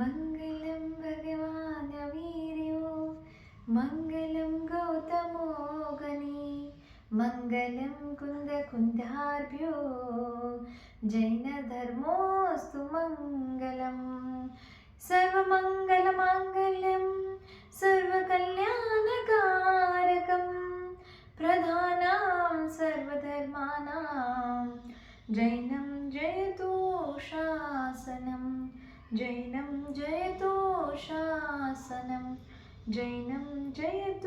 मङ्गलं भगवान् वीर्यो मङ्गलं गौतमोगनी मङ्गलं कुन्दकुन्दार्भ्यो जैनधर्मोऽस्तु मङ्गलं सर्वमङ्गलमाङ्गल्यम् ಜೈನಂ ಜಯತೋಷಾಸನಂ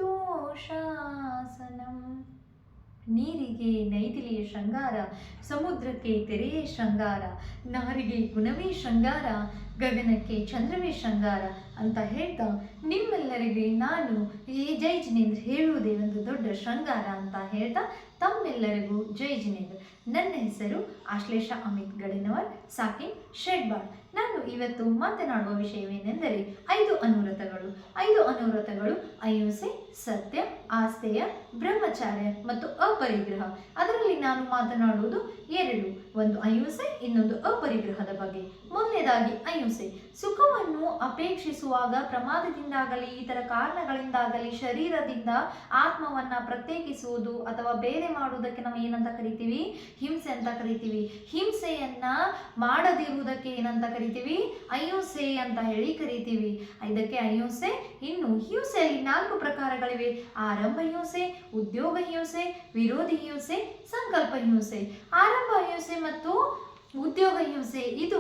ನೀರಿಗೆ ನೈದಿಲೆ ಶೃಂಗಾರ ಸಮುದ್ರಕ್ಕೆ ತೆರೆಯೇ ಶೃಂಗಾರ ನಾರಿಗೆ ಗುಣವೇ ಶೃಂಗಾರ ಗಗನಕ್ಕೆ ಚಂದ್ರವೇ ಶೃಂಗಾರ ಅಂತ ಹೇಳ್ತಾ, ನಿಮ್ಮೆಲ್ಲರಿಗೆ ನಾನು ಈ ಜೈ ಜಿನೇಂದ್ರ ಹೇಳುವುದೇ ಒಂದು ದೊಡ್ಡ ಶೃಂಗಾರ ಅಂತ ಹೇಳ್ತಾ, ತಮ್ಮೆಲ್ಲರಿಗೂ ಜೈ ಜಿನೇಂದ್ರ. ನನ್ನ ಹೆಸರು ಆಶ್ಲೇಷ ಅಮಿತ್ ಗಡಿನವರ್, ಸಾಕಿನ್ ಶೆಡ್ಬಾಳ್ ನಾನು ಇವತ್ತು ಮಾತನಾಡುವ ವಿಷಯವೇನೆಂದರೆ, ಐದು ಅನುವ್ರತಗಳು. ಐದು ಅನುವ್ರತಗಳು ಅಹಿಂಸೆ, ಸತ್ಯ ಆಸ್ತೆಯ ಬ್ರಹ್ಮಚಾರ್ಯ ಮತ್ತು ಅಪರಿಗ್ರಹ. ಅದರಲ್ಲಿ ನಾನು ಮಾತನಾಡುವುದು ಎರಡು. ಒಂದು ಅಹಿಂಸೆ, ಇನ್ನೊಂದು ಅಪರಿಗ್ರಹದ ಬಗ್ಗೆ. ಮೊದಲನೇದಾಗಿ ಅಹಿಂಸೆ. ಸುಖವನ್ನು ಅಪೇಕ್ಷಿಸುವಾಗ ಪ್ರಮಾದದಿಂದಾಗಲಿ, ಇತರ ಕಾರಣಗಳಿಂದಾಗಲಿ ಶರೀರದಿಂದ ಆತ್ಮವನ್ನ ಪ್ರತ್ಯೇಕಿಸುವುದು ಅಥವಾ ಬೇರೆ ಮಾಡುವುದಕ್ಕೆ ನಾವು ಏನಂತ ಕರಿತೀವಿ? ಹಿಂಸೆ ಅಂತ ಕರಿತೀವಿ. ಹಿಂಸೆಯನ್ನ ಮಾಡದಿರುವುದಕ್ಕೆ ಏನಂತ ಕರಿತೀವಿ? ಅಹಿಂಸೆ ಅಂತ ಹೇಳಿ ಕರಿತೀವಿ. ಇದಕ್ಕೆ ಅಹಿಂಸೆ, ಇನ್ನು ಹಿಂಸೆಯಲ್ಲಿ ನಾಲ್ಕು ಪ್ರಕಾರಗಳಿವೆ. ಆರಂಭ ಹಿಂಸೆ, ಉದ್ಯೋಗ ಹಿಂಸೆ, ವಿರೋಧಿ ಹಿಂಸೆ, ಸಂಕಲ್ಪ ಹಿಂಸೆ. ಆರಂಭ ಹಿಂಸೆ ಮತ್ತು ಉದ್ಯೋಗ ಹಿಂಸೆ. ಇದು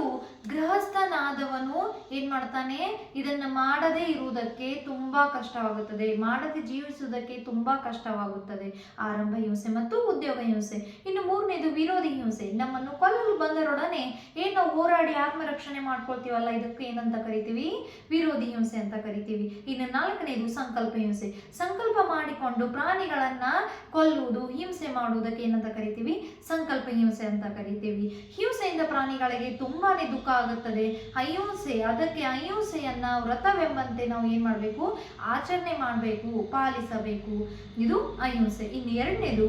ಗೃಹಸ್ಥನಾದವನು ಏನ್ ಮಾಡ್ತಾನೆ? ಇದನ್ನ ಮಾಡದೇ ಇರುವುದಕ್ಕೆ ತುಂಬಾ ಕಷ್ಟವಾಗುತ್ತದೆ. ಮಾಡದೆ ಜೀವಿಸುವುದಕ್ಕೆ ತುಂಬಾ ಕಷ್ಟವಾಗುತ್ತದೆ. ಆರಂಭ ಹಿಂಸೆ ಮತ್ತು ಉದ್ಯೋಗ ಹಿಂಸೆ. ಇನ್ನು ಮೂರನೇದು ವಿರೋಧಿ ಹಿಂಸೆ. ನಮ್ಮನ್ನು ಕೊಲ್ಲಲು ಬಂದರೊಡನೆ ಏನ್ ನಾವು ಹೋರಾಡಿ ಆತ್ಮರಕ್ಷಣೆ ಮಾಡ್ಕೊಳ್ತೀವಲ್ಲ, ಇದಕ್ಕೆ ಏನಂತ ಕರಿತೀವಿ? ವಿರೋಧಿ ಹಿಂಸೆ ಅಂತ ಕರಿತೀವಿ. ಇನ್ನು ನಾಲ್ಕನೇದು ಸಂಕಲ್ಪ ಹಿಂಸೆ. ಸಂಕಲ್ಪ ಮಾಡಿಕೊಂಡು ಪ್ರಾಣಿಗಳನ್ನ ಕೊಲ್ಲುವುದು, ಹಿಂಸೆ ಮಾಡುವುದಕ್ಕೆ ಏನಂತ ಕರಿತೀವಿ? ಸಂಕಲ್ಪ ಹಿಂಸೆ ಅಂತ ಕರಿತೀವಿ. ಹಿಂಸೆಯಿಂದ ಪ್ರಾಣಿಗಳಿಗೆ ತುಂಬಾನೇ ದುಃಖ ಆಗುತ್ತದೆ. ಅಹಿಂಸೆ, ಅದಕ್ಕೆ ಅಹಿಂಸೆಯನ್ನ ವ್ರತವೆಂಬಂತೆ ನಾವು ಏನ್ ಮಾಡಬೇಕು? ಆಚರಣೆ ಮಾಡಬೇಕು, ಪಾಲಿಸಬೇಕು. ಇದು ಅಹಿಂಸೆ. ಇನ್ನು ಎರಡನೇದು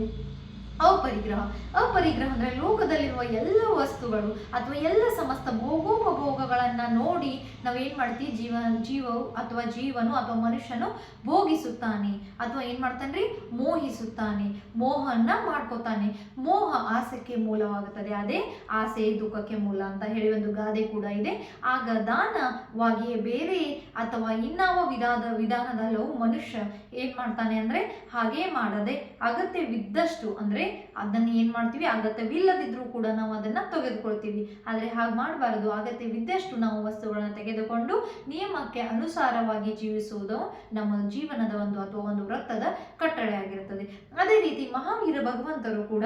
ಅಪರಿಗ್ರಹ. ಅಪರಿಗ್ರಹ ಅಂದರೆ ಲೋಕದಲ್ಲಿರುವ ಎಲ್ಲ ವಸ್ತುಗಳು ಅಥವಾ ಎಲ್ಲ ಸಮಸ್ತ ಭೋಗೋಪಭೋಗಗಳನ್ನು ನೋಡಿ ನಾವೇನು ಮಾಡ್ತೀವಿ ಜೀವ, ಜೀವವು ಅಥವಾ ಜೀವನು ಅಥವಾ ಮನುಷ್ಯನು ಭೋಗಿಸುತ್ತಾನೆ. ಅಥವಾ ಏನ್ ಮಾಡ್ತಾನ್ರಿ? ಮೋಹಿಸುತ್ತಾನೆ. ಮೋಹನ್ನ ಮಾಡ್ಕೋತಾನೆ. ಮೋಹ ಆಸೆಗೆ ಮೂಲವಾಗುತ್ತದೆ. ಅದೇ ಆಸೆ ದುಃಖಕ್ಕೆ ಮೂಲ ಅಂತ ಹೇಳಿ ಒಂದು ಗಾದೆ ಕೂಡ ಇದೆ. ಆಗ ದಾನವಾಗಿಯೇ ಬೇರೆ ಅಥವಾ ಇನ್ನಾವ ವಿಧಾದ, ವಿಧಾನದಲ್ಲೂ ಮನುಷ್ಯ ಏನು ಮಾಡ್ತಾನೆ ಅಂದ್ರೆ ಹಾಗೆ ಮಾಡದೆ ಅಗತ್ಯವಿದ್ದಷ್ಟು ಅಂದ್ರೆ ಅದನ್ನ ಏನ್ ಮಾಡ್ತೀವಿ? ಅಗತ್ಯವಿಲ್ಲದಿದ್ರೂ ಕೂಡ ನಾವು ಅದನ್ನ ತೆಗೆದುಕೊಳ್ತೀವಿ. ಆದ್ರೆ ಹಾಗೆ ಮಾಡಬಾರದು. ಅಗತ್ಯವಿದ್ದಷ್ಟು ನಾವು ವಸ್ತುಗಳನ್ನ ತೆಗೆದುಕೊಂಡು ನಿಯಮಕ್ಕೆ ಅನುಸಾರವಾಗಿ ಜೀವಿಸುವುದು ನಮ್ಮ ಜೀವನದ ಒಂದು ಅಥವಾ ಒಂದು ವೃತ್ತದ ಕಟ್ಟಳೆ ಆಗಿರುತ್ತದೆ. ಅದೇ ರೀತಿ ಮಹಾವೀರ ಭಗವಂತರು ಕೂಡ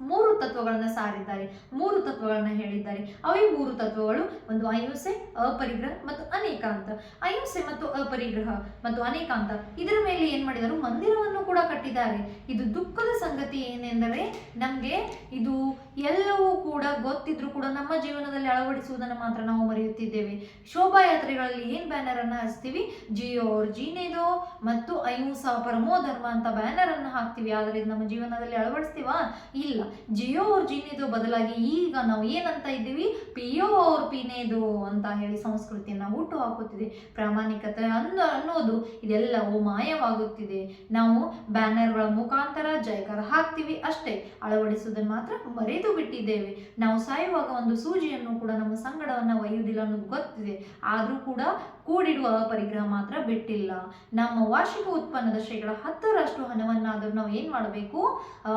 ಮೂರು ತತ್ವಗಳನ್ನು ಸಾರಿದ್ದಾರೆ, ಮೂರು ತತ್ವಗಳನ್ನು ಹೇಳಿದ್ದಾರೆ. ಅವೇ ಮೂರು ತತ್ವಗಳು ಒಂದು ಅಹಿಂಸೆ ಅಪರಿಗ್ರಹ ಮತ್ತು ಅನೇಕಾಂತ. ಅಹಿಂಸೆ ಮತ್ತು ಅಪರಿಗ್ರಹ ಮತ್ತು ಅನೇಕಾಂತ, ಇದರ ಮೇಲೆ ಏನು ಮಾಡಿದರು? ಮಂದಿರವನ್ನು ಕೂಡ ಕಟ್ಟಿದ್ದಾರೆ. ಇದು ದುಃಖದ ಸಂಗತಿ ಏನೆಂದರೆ, ನಮಗೆ ಇದು ಎಲ್ಲವೂ ಕೂಡ ಗೊತ್ತಿದ್ರು ಕೂಡ ನಮ್ಮ ಜೀವನದಲ್ಲಿ ಅಳವಡಿಸುವುದನ್ನು ಮಾತ್ರ ನಾವು ಮರೆಯುತ್ತಿದ್ದೇವೆ. ಶೋಭಾಯಾತ್ರೆಗಳಲ್ಲಿ ಏನು ಬ್ಯಾನರ್ ಅನ್ನು ಹಚ್ತೀವಿ? ಜಿಯೋ ಜೀನೇದೋ ಮತ್ತು ಅಹಿಂಸಾ ಪರಮೋ ಧರ್ಮ ಅಂತ ಬ್ಯಾನರ್ ಅನ್ನು ಹಾಕ್ತಿವಿ. ಆದರೆ ಇದು ನಮ್ಮ ಜೀವನದಲ್ಲಿ ಅಳವಡಿಸ್ತೀವಾ? ಇಲ್ಲ. ಜಿಯೋ ಅವ್ರ ಜೀನೇದೋ ಬದಲಾಗಿ ಈಗ ನಾವು ಏನಂತ ಇದ್ದೀವಿ? ಪಿಯೋ ಅವ್ರ ಪಿನೇದು ಅಂತ ಹೇಳಿ ಸಂಸ್ಕೃತಿಯನ್ನ ಹುಟ್ಟು ಹಾಕುತ್ತಿದೆ. ಪ್ರಾಮಾಣಿಕತೆ ಅನ್ನ ಅನ್ನೋದು ಇದೆಲ್ಲವೂ ಮಾಯವಾಗುತ್ತಿದೆ. ನಾವು ಬ್ಯಾನರ್ಗಳ ಮುಖಾಂತರ ಜಯಕರ ಹಾಕ್ತೀವಿ ಅಷ್ಟೇ. ಅಳವಡಿಸುವುದನ್ನು ಮಾತ್ರ ಮರೆತು ಬಿಟ್ಟಿದ್ದೇವೆ ನಾವು ಸಾಯುವಾಗ ಒಂದು ಸೂಜಿಯನ್ನು ಕೂಡ ನಮ್ಮ ಸಂಗಡವನ್ನು ಒಯ್ಯುವುದಿಲ್ಲ ಅನ್ನೋದು ಗೊತ್ತಿದೆ. ಆದರೂ ಕೂಡ ಕೂಡಿಡುವ ಪರಿಗ್ರಹ ಮಾತ್ರ ಬಿಟ್ಟಿಲ್ಲ. ನಮ್ಮ ವಾರ್ಷಿಕ ಉತ್ಪನ್ನದ ಶೇಕಡ ಹತ್ತರಷ್ಟು ಹಣವನ್ನಾದರೂ ನಾವು ಏನು ಮಾಡಬೇಕು?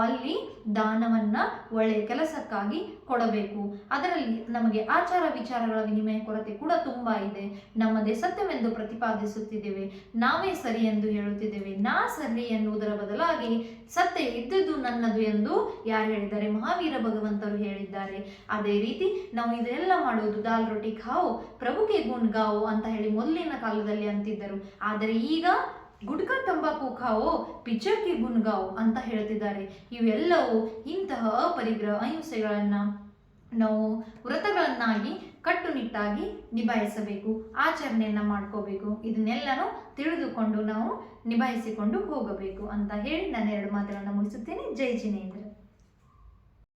ಅಲ್ಲಿ ದಾನವನ್ನ ಒಳ್ಳೆಯ ಕೆಲಸಕ್ಕಾಗಿ ಕೊಡಬೇಕು. ಅದರಲ್ಲಿ ನಮಗೆ ಆಚಾರ ವಿಚಾರಗಳ ವಿನಿಮಯ ಕೊರತೆ ಕೂಡ ತುಂಬಾ ಇದೆ. ನಮ್ಮದೇ ಸತ್ಯವೆಂದು ಪ್ರತಿಪಾದಿಸುತ್ತಿದ್ದೇವೆ. ನಾವೇ ಸರಿ ಎಂದು ಹೇಳುತ್ತಿದ್ದೇವೆ. ನಾ ಸರಿ ಎನ್ನುವುದರ ಬದಲಾಗಿ ಸತ್ಯ ಇದ್ದದ್ದು ನನ್ನದು ಎಂದು ಯಾರು ಹೇಳಿದ್ದಾರೆ? ಮಹಾವೀರ ಭಗವಂತರು ಹೇಳಿದ್ದಾರೆ. ಅದೇ ರೀತಿ ನಾವು ಇದೆಲ್ಲ ಮಾಡುವುದು ದಾಲ್ ರೊಟ್ಟಿ, ಖಾವು ಪ್ರಭುಕೆ ಗುಂಡ್, ಗಾವು ಅಂತ ಹೇಳಿ ಮೊದಲಿನ ಕಾಲದಲ್ಲಿ ಅಂತಿದ್ದರು. ಆದರೆ ಈಗ ಗುಡ್ಕ, ತಂಬಾಕು ಖಾವೋ ಪಿಚ್ಚರ್ಗೆ ಗುನ್ಗಾವ್ ಅಂತ ಹೇಳ್ತಿದ್ದಾರೆ. ಇವೆಲ್ಲವೂ ಇಂತಹ ಅಪರಿಗ್ರಹ ಅಹಿಂಸೆಗಳನ್ನು ನಾವು ವ್ರತಗಳನ್ನಾಗಿ, ಕಟ್ಟುನಿಟ್ಟಾಗಿ ನಿಭಾಯಿಸಬೇಕು, ಆಚರಣೆಯನ್ನು ಮಾಡ್ಕೋಬೇಕು. ಇದನ್ನೆಲ್ಲನೂ ತಿಳಿದುಕೊಂಡು ನಾವು ನಿಭಾಯಿಸಿಕೊಂಡು ಹೋಗಬೇಕು ಅಂತ ಹೇಳಿ ನಾನು ಎರಡು ಮಾತುಗಳನ್ನ ಮುಗಿಸುತ್ತೇನೆ. ಜೈ ಜಿನೇಂದ್ರ.